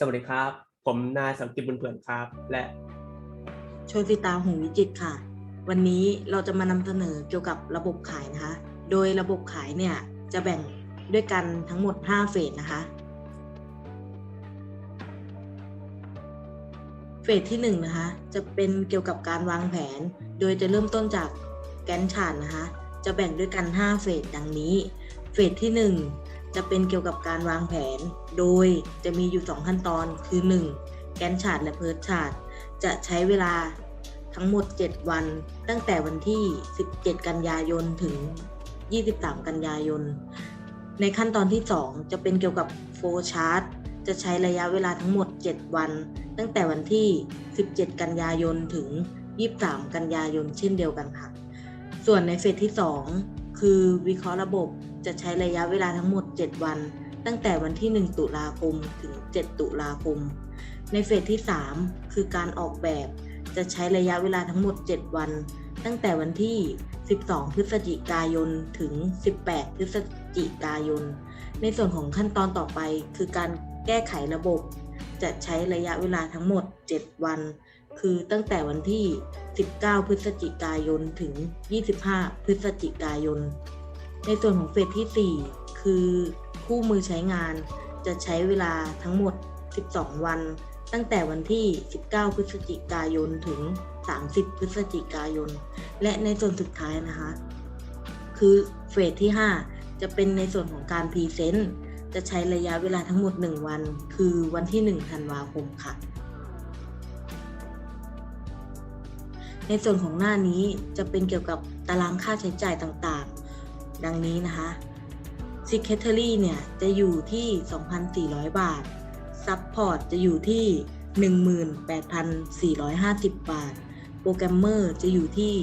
สวัสดีครับ ผมนายสังกิตบุญเผื่อนครับ และโชติตาหงวิจิตค่ะ วันนี้เราจะมานำเสนอเกี่ยวกับระบบขายนะคะ โดยระบบขายเนี่ยจะแบ่งด้วยกันทั้งหมด 5 เฟสนะคะ เฟสที่1นะคะ จะเป็นเกี่ยวกับการวางแผน โดยจะเริ่มต้นจากแกนชาร์ตนะคะ จะแบ่งด้วยกัน 5 เฟสดังนี้ เฟสที่ 1 จะเป็นเกี่ยวกับการวางแผน โดยจะมีอยู่ 2 ขั้นตอนคือ 1. แกนชาร์ตและเพิร์ทชาร์ตจะใช้เวลาทั้งหมด 7 วัน ตั้งแต่วันที่ 17 กันยายนถึง 23 กันยายน ในขั้นตอนที่ 2 จะเป็นเกี่ยวกับโฟชาร์ตจะใช้ระยะเวลาทั้งหมด 7 วัน ตั้งแต่วันที่ 17 กันยายนถึง 23 กันยายนเช่นเดียวกันค่ะ ส่วนในเฟสที่ 2 คือวิเคราะห์ระบบ จะใช้ระยะเวลาทั้งหมด 7 วัน ตั้งแต่วันที่ 1 ตุลาคมถึง 7 ตุลาคม ในเฟสที่ 3 คือการออกแบบ จะใช้ระยะเวลาทั้งหมด 7 วัน ตั้งแต่วันที่ 12 พฤศจิกายนถึง 18 พฤศจิกายน ในส่วนของขั้นตอนต่อไป คือการแก้ไขระบบ จะใช้ระยะเวลาทั้งหมด 7 วัน คือตั้งแต่วันที่ 19 พฤศจิกายนถึง 25 พฤศจิกายน ในส่วนของเฟสที่ 4 คือคู่มือใช้งานจะใช้เวลาทั้งหมด 12 วัน ตั้งแต่วันที่ 19 พฤศจิกายนถึง 30 พฤศจิกายน และในส่วนสุดท้ายนะคะ คือเฟสที่ 5 จะเป็นในส่วนของการพรีเซนต์จะใช้ระยะเวลาทั้งหมด 1 วัน คือวันที่ 1 ธันวาคมค่ะ ในส่วนของหน้านี้จะเป็นเกี่ยวกับตารางค่าใช้จ่ายต่างๆ ดังนี้นะคะ Secretary เนี่ยจะอยู่ที่ 2,400 บาท Support จะอยู่ที่ 18,450 บาท โปรแกรมเมอร์จะอยู่ที่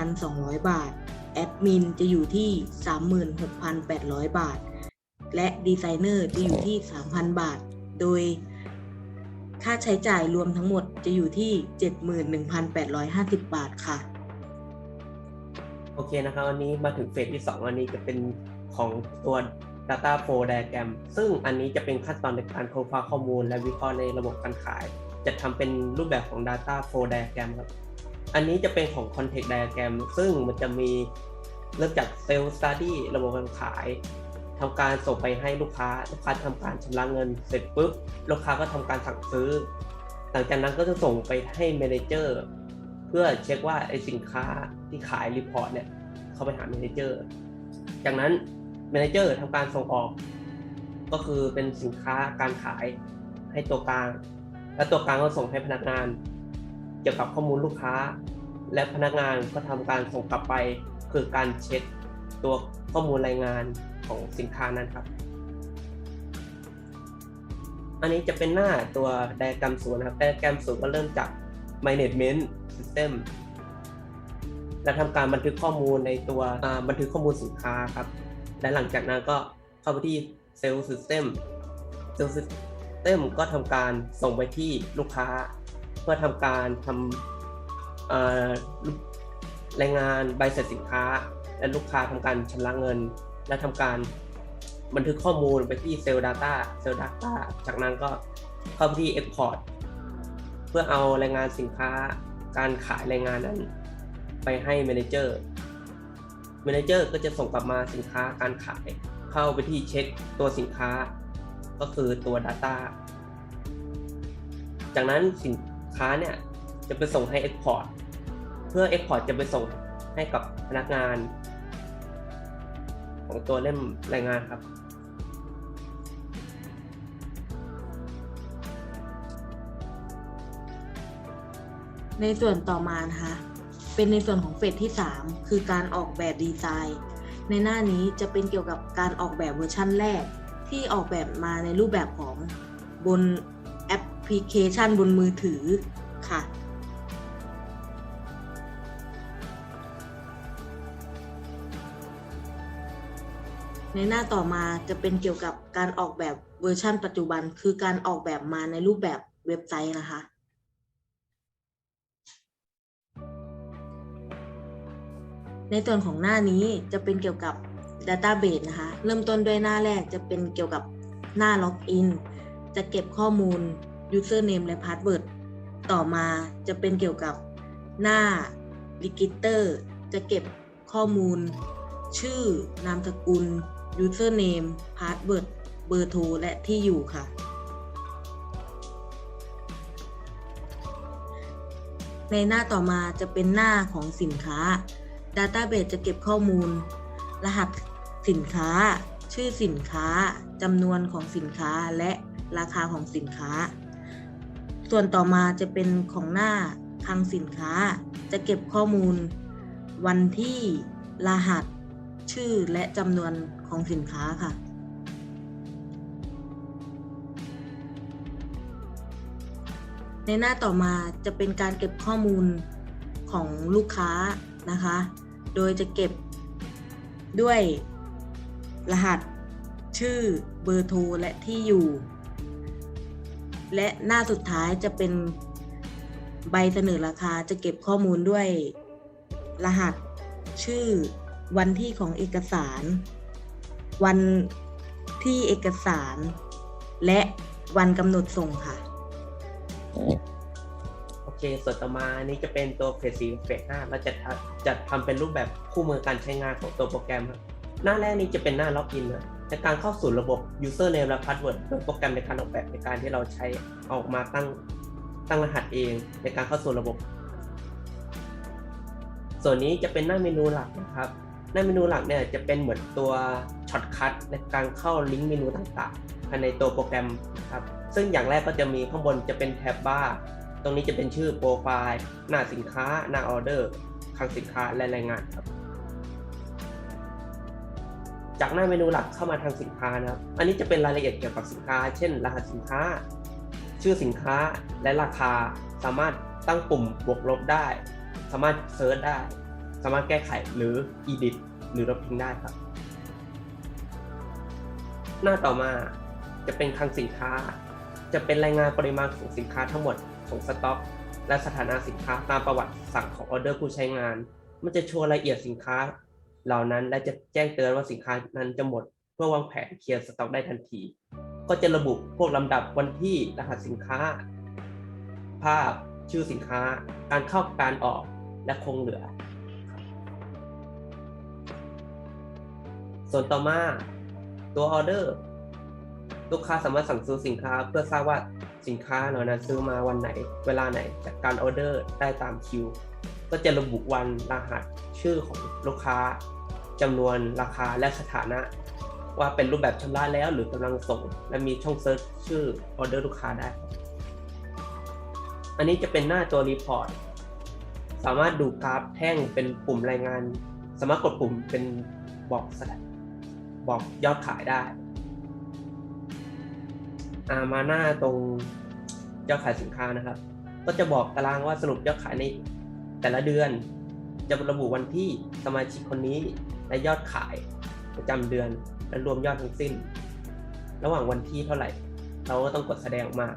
11,200 บาท แอดมินจะอยู่ที่ 36,800 บาท และดีไซเนอร์จะอยู่ที่ 3,000 บาท โดยค่าใช้จ่ายรวมทั้งหมดจะอยู่ที่ 71,850 บาทค่ะ โอเคนะครับวันนี้มาถึงเฟสที่2อันนี้จะเป็นของตัว Data Flow Diagram ซึ่งอันนี้จะเป็นขั้นตอนในการค้นคว้าข้อมูล และวิเคราะห์ในระบบการขาย จะทำเป็นรูปแบบของ Data Flow Diagram ครับ อันนี้จะเป็นของ Context Diagram ซึ่งมันจะมีเริ่มจาก Sales Study ระบบการขายทำการส่งไปให้ลูกค้า ลูกค้าทำการชำระเงินเสร็จปุ๊บ ลูกค้าก็ทำการสั่งซื้อ หลังจากนั้นก็จะส่งไปให้ Manager เพื่อเช็คว่าไอสินค้าที่ขายรีพอร์ตเนี่ยเขาไปหา Manager จากนั้น Manager ทำการส่งออก ก็คือเป็นสินค้าการขายให้ตัวกลาง และตัวกลางก็ส่งให้พนักงาน เกี่ยวกับข้อมูลลูกค้า และพนักงานก็ทำการส่งกลับไป คือการเช็คตัวข้อมูลรายงานของสินค้านั้นครับ อันนี้จะเป็นหน้าตัวไดอะแกรมศูนย์นครับไดอะแกรมศูนย์ก็เริ่มจาก management system และทำการบันทึกข้อมูลในตัวบันทึกข้อมูลสินค้าครับ และหลังจากนั้นก็เข้าไปที่ sales system sales system ก็ทำการส่งไปที่ลูกค้า เพื่อทำการทำรายงานใบเสร็จสินค้า และลูกค้าทำการชำระเงิน และทำการบันทึกข้อมูลไปที่ Sales Data Sales Data จากนั้นก็เข้าไปที่ Export เพื่อเอารายงานสินค้าการขายรายงานนั้น ไปให้ Manager Manager ก็จะส่งกลับมาสินค้าการขายเข้าไปที่เช็คตัวสินค้า ก็คือตัว Data จากนั้นสินค้าเนี่ยจะไปส่งให้ Export เพื่อ Export จะไปส่งให้กับพนักงาน ของตัวเล่มรายงานครับ ในส่วนต่อมานะคะ เป็นในส่วนของเฟสที่ 3 คือการออกแบบดีไซน์ ในหน้านี้จะเป็นเกี่ยวกับการออกแบบเวอร์ชั่นแรก ที่ออกแบบมาในรูปแบบของบนแอปพลิเคชันบนมือถือค่ะในหน้าต่อมาจะเป็นเกี่ยวกับการออกแบบเวอร์ชั่นปัจจุบัน คือการออกแบบมาในรูปแบบเว็บไซต์นะคะ ในส่วนของหน้านี้จะเป็นเกี่ยวกับ Database นะคะ เริ่มต้นด้วยหน้าแรกจะเป็นเกี่ยวกับหน้าล็อกอินจะเก็บข้อมูล username และ password ต่อมาจะเป็นเกี่ยวกับหน้า register จะเก็บข้อมูล ชื่อนามสกุล username password เบอร์โทรและที่อยู่ค่ะ ในหน้าต่อมาจะเป็นหน้าของสินค้า Database จะเก็บข้อมูล รหัสสินค้า ชื่อสินค้าจำนวนของสินค้าและราคาของสินค้า ส่วนต่อมาจะเป็นของหน้าคลังสินค้า จะเก็บข้อมูล วันที่รหัส ชื่อและจำนวนของสินค้าค่ะในหน้าต่อมาจะเป็นการเก็บข้อมูลของลูกค้านะคะ โดยจะเก็บด้วยรหัส ชื่อ เบอร์โทร และที่อยู่ และหน้าสุดท้ายจะเป็นใบเสนอราคาจะเก็บข้อมูลด้วย รหัส ชื่อ วันที่ของเอกสาร วันที่เอกสาร และวันกำหนดส่งค่ะ เค ส่วนต่อมาอันนี้จะเป็นตัวเฟสสี่เฟสห้าเราจะจัดทำเป็นรูปแบบคู่มือการใช้งานของตัวโปรแกรมครับหน้าแรกนี้จะเป็นหน้าล็อกอินนะในการเข้าสู่ระบบ username และ password โดยโปรแกรมในการออกแบบในการที่เราใช้ออกมาตั้งตั้งรหัสเอง ในการเข้าสู่ระบบ ส่วนนี้จะเป็นหน้าเมนูหลักนะครับหน้าเมนูหลักเนี่ยจะเป็นเหมือนตัวช็อตคัทในการเข้าลิงก์เมนูต่างๆภายในตัวโปรแกรมนะครับซึ่งอย่างแรกก็จะมีข้างบนจะเป็นแท็บบาร์ ตรงนี้จะเป็นชื่อโปรไฟล์ หน้าสินค้า หน้าออเดอร์คลังสินค้าและรายงานครับ จากหน้าเมนูหลักเข้ามาทางสินค้านะครับ อันนี้จะเป็นรายละเอียดเกี่ยวกับสินค้า เช่น รหัสสินค้า ชื่อสินค้าและราคา สามารถตั้งปุ่มบวกลบได้ สามารถเซิร์ชได้ สามารถแก้ไขหรือ edit หรือลบทิ้งได้ครับ หน้าต่อมาจะเป็นคลังสินค้า จะเป็นรายงานปริมาณของสินค้าทั้งหมด ของสต็อก และสถานะสินค้าตามประวัติสั่งของออเดอร์ผู้ใช้งาน มันจะโชว์รายละเอียดสินค้า เหล่านั้นและจะแจ้งเตือนว่าสินค้านั้นจะหมด เพื่อวางแผนเคลียร์สต็อกได้ทันที ก็จะระบุพวกลำดับวันที่รหัสสินค้า ภาพชื่อสินค้า การเข้าการออกและคงเหลือ ส่วนต่อมาตัวออเดอร์ ลูกค้าสามารถสั่งซื้อสินค้า เพื่อทราบว่าสินค้าเหล่านั้นซื้อมาวันไหน เวลาไหน จากการออเดอร์ได้ตามคิว ก็จะระบุวันรหัสชื่อของลูกค้าจำนวนราคาและสถานะ ว่าเป็นรูปแบบชำระแล้วหรือกำลังส่ง และมีช่องเซิร์ชชื่อออเดอร์ลูกค้าได้ อันนี้จะเป็นหน้าตัวรีพอร์ตสามารถดูกราฟแท่งเป็นปุ่มรายงาน สามารถกดปุ่มเป็นบอกสถาบอกยอดขายได้ มาหน้าตรงยอดขายสินค้านะครับ ก็จะบอกตารางว่าสรุปยอดขายในแต่ละเดือน จะระบุวันที่สมาชิกคนนี้และยอดขายประจำเดือนและรวมยอดทั้งสิ้น ระหว่างวันที่เท่าไหร่ เราก็ต้องกดแสดงออกมา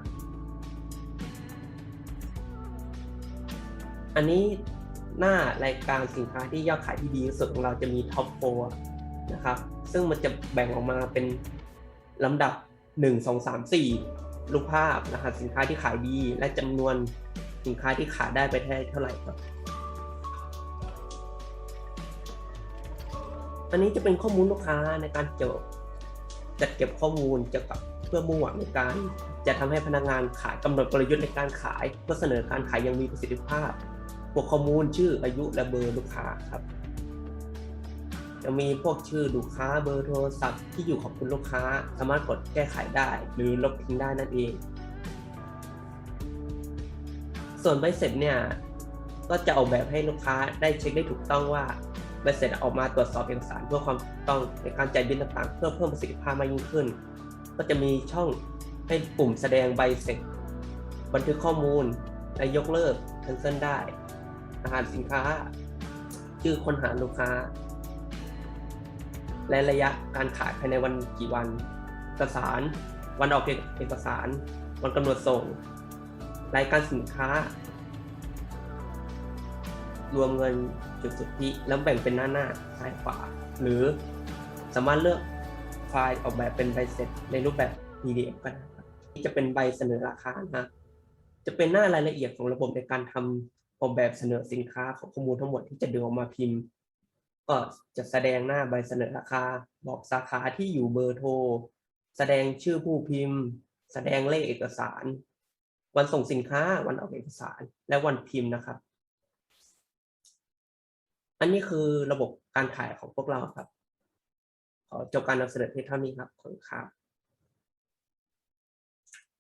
อันนี้หน้ารายการสินค้าที่ยอดขายที่ดีที่สุดของเราจะมีท็อปโฟนะครับ ซึ่งมันจะแบ่งออกมาเป็นลำดับ 1 2 3 4 รูปภาพรหัสสินค้าที่ขายดี และจำนวนสินค้าที่ขายได้ไปเท่าไหร่ครับ อันนี้จะเป็นข้อมูลลูกค้าในการเกี่ยวจัดเก็บข้อมูลเกี่ยวกับเพื่อมุ่งหวังในการจะทำให้พนักงานขายกำหนดกลยุทธ์ในการขายเพื่อเสนอการขายอยังมีประสิทธิภาพพวกข้อมูลชื่ออายุและเบอร์ลูกค้าครับ จะมีพวกชื่อลูกค้าเบอร์โทรศัพท์ที่อยู่ของคุณลูกค้า สามารถกดแก้ไขได้ หรือลบทิ้งได้นั่นเอง ส่วนใบเสร็จเนี่ยก็จะออกแบบให้ลูกค้าได้เช็คได้ถูกต้องว่าใบเสร็จออกมาตรวจสอบเอกสารเพื่อความถูกต้องในการจ่ายบิลต่างๆ เพื่อเพิ่มประสิทธิภาพมากยิ่งขึ้น ก็จะมีช่องให้ปุ่มแสดงใบเสร็จ บันทึกข้อมูลและยกเลิก cancel ได้ อาหารสินค้า ชื่อคนหาลูกค้า และระยะการขายภายในวันกี่วันเอกสาร วันออกเอกสาร วันกำหนดส่ง รายการสินค้า รวมเงินจุดสุทธิแล้วแบ่งเป็นหน้าหน้าซ้ายขวา หรือสามารถเลือกไฟล์ออกแบบเป็นใบเสร็จในรูปแบบ PDF ก็ได้ครับนี่จะเป็นใบเสนอราคานะ จะเป็นหน้ารายละเอียดของระบบในการทำออกแบบเสนอสินค้าของข้อมูลทั้งหมดที่จะดึงออกมาพิมพ์ ก็จะแสดงหน้าใบเสนอราคา บอกสาขาที่อยู่เบอร์โทร แสดงชื่อผู้พิมพ์ แสดงเลขเอกสาร วันส่งสินค้า วันออกเอกสาร และวันพิมพ์นะครับ อันนี้คือระบบการขายของพวกเราครับ ขอจบการนำเสนอเพียงเท่านี้ครับขอบคุณครับ